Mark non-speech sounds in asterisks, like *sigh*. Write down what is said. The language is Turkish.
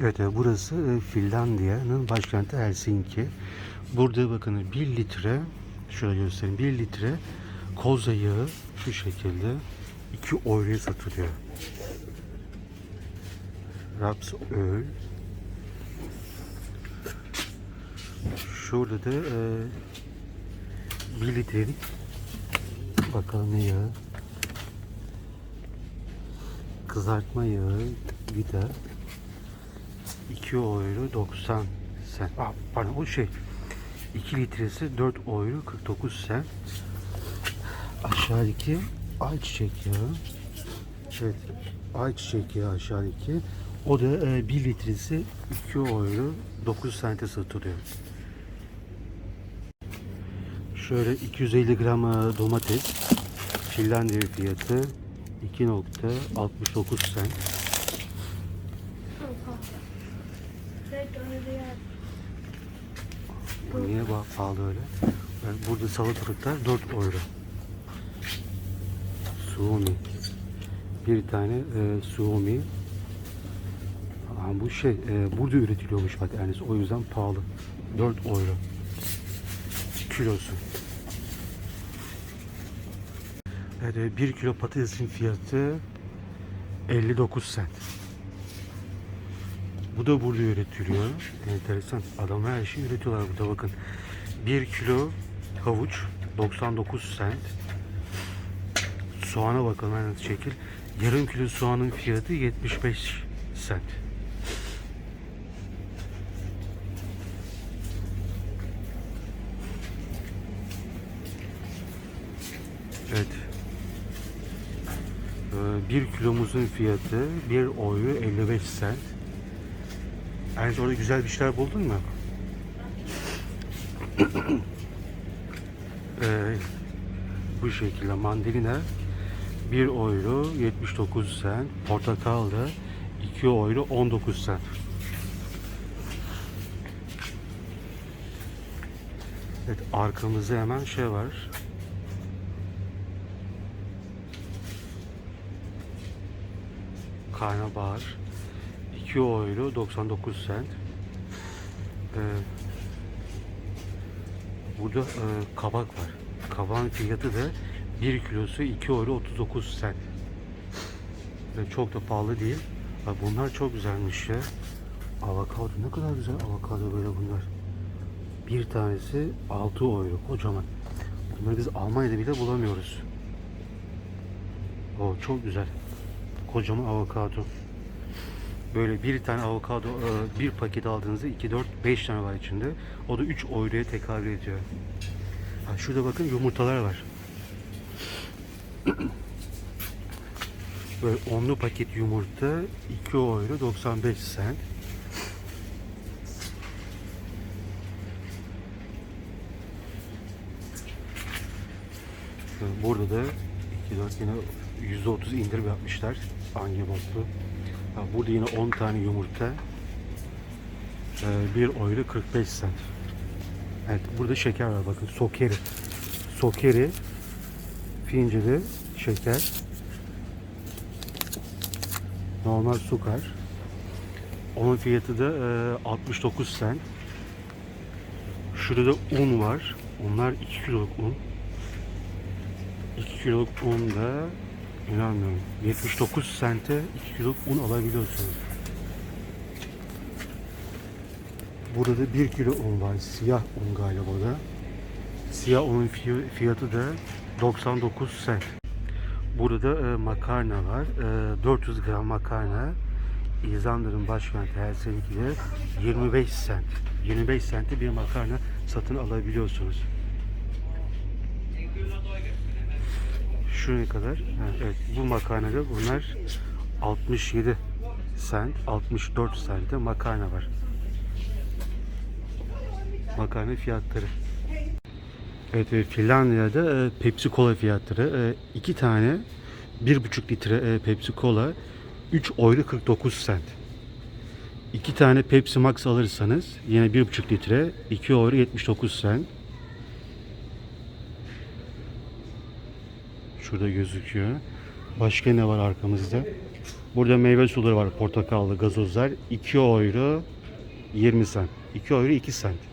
Evet, burası e, Finlandiya'nın başkenti Helsinki. Burada bakın 1 litre, şöyle göstereyim, 1 litre koza yağı şu şekilde 2 euroya satılıyor. Raps öl. Şurada da e, 1 litrelik bakalım ne yağı. Kızartma yağı vida 2 euro 90 sen. Ah, pardon o şey 2 litresi 4 euro 49 sen. Aşağıdaki ayçiçek yağı. Evet ayçiçek yağı aşağıdaki. O da e, 1 litresi 2 euro 9 sente satılıyor. Şöyle 250 gram e, domates. Finlandiya fiyatı 2.69 sent. Bu niye pahalı öyle? Yani burada salatalıklar 4 euro. Suomi. Bir tane e, Suomi. Ama bu şey e, burada üretiliyormuş bak yani o yüzden pahalı. 4 euro. Kilosu. Evet, 1 kilo patatesin fiyatı 59 sent. Bu da burada üretiliyor. Enteresan. Adam her şeyi üretiyorlar burada bakın. 1 kilo havuç 99 sent. Soğana bakalım aynı şekil. Yarım kilo soğanın fiyatı 75 sent. Evet. Ee, Bir kilomuzun fiyatı 1 euro 55 sent. Ayrıca orada güzel bir şeyler buldun mu? *coughs* Ee, bu şekilde mandalina 1 euro 79 sent. Portakal da 2 euro 19 sent. Evet arkamızda hemen şey var. Karnabahar 2 euro 99 sent. Ee, burada e, kabak var. Kabağın fiyatı da 1 kilosu 2 euro 39 sent. Ve çok da pahalı değil. Ha, bunlar çok güzelmiş ya. Avokado ne kadar güzel avokado böyle bunlar. Bir tanesi 6 euro kocaman. Bunları biz Almanya'da bile bulamıyoruz. O çok güzel. Kocaman avokado. Böyle bir tane avokado e, bir paket aldığınızda 2 4 5 tane var içinde. O da 3 euroya tekabül ediyor. Ha, şurada bakın yumurtalar var. Böyle onlu paket yumurta 2 euro 95 sent. Burada da 2 4 yine %30 indirim yapmışlar. Ha, burada yine 10 tane yumurta. Ee, 1 euro 45 sent. Evet burada şeker var bakın. Sokeri. Sokeri. Fincili şeker. Normal sukar. Onun fiyatı da e, 69 sent. Şurada un var. Onlar 2 kiloluk un. 2 kiloluk un da inanmıyorum. 79 sente 2 kiloluk un alabiliyorsunuz. Burada da 1 kilo un var. Siyah un galiba da. Siyah unun fiy- fiyatı da 99 sent. Burada e, makarna var. E, 400 gram makarna. İzlanda'nın başkenti Helsinki'de 25 sent. 25 sente bir makarna satın alabiliyorsunuz. Şu ne kadar? Evet bu makarnada bunlar 67 sent, 64 sente makarna var. Makarna fiyatları. Evet e, Finlandiya'da e, Pepsi Cola fiyatları. E, iki tane 1,5 litre e, Pepsi Cola 3 euro 49 sent. İki tane Pepsi Max alırsanız yine 1,5 litre 2 euro 79 sent. Şurada gözüküyor. Başka ne var arkamızda? Burada meyve suları var, portakallı, gazozlar. 2 euro 20 cent. 2 euro 2 cent.